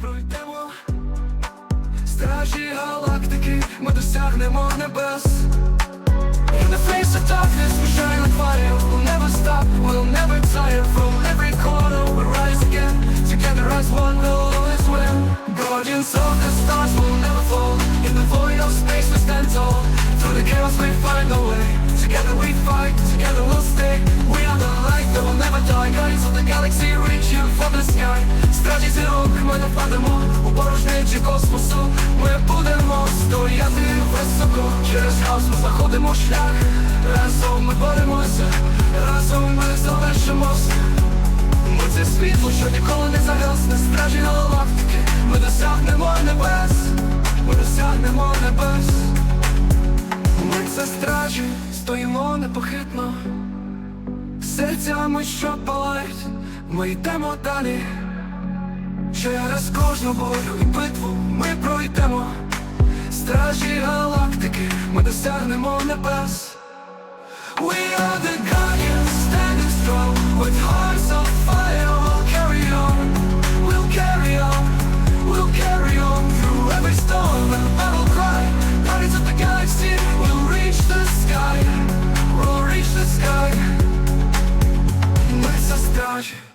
пройдемо. Стражі галактики, ми досягнемо небес. In the face of darkness, we shine like fire. We'll never stop, we'll never tire. From every corner, we'll rise again. Together as one, we'll always win. Guardians of the stars will never fall. In the void of space, we stand tall. Through the chaos, we find a way. Together we fight, together we'll stay. We are the light that will never die. Guardians of the galaxy, reaching for the sky. Стражі зірок, ми Через хаос ми знаходимо шлях. Разом ми боремося, разом ми завершимо все. Ми це світло, що ніколи не загасне. Стражі галактики. Ми досягнемо небес. Ми досягнемо небес. Ми це стражі, стоїмо непохитно. Серцями, що палають, ми йдемо далі. Через кожну болю і битву. стражі галактики, ми досягнемо небес. We are the guardians, standing strong, with hearts of fire, we'll carry on, we'll carry on, we'll carry on through every storm and battle cry. Guardians of the galaxy, we'll reach the sky, we'll reach the sky. Ми стражі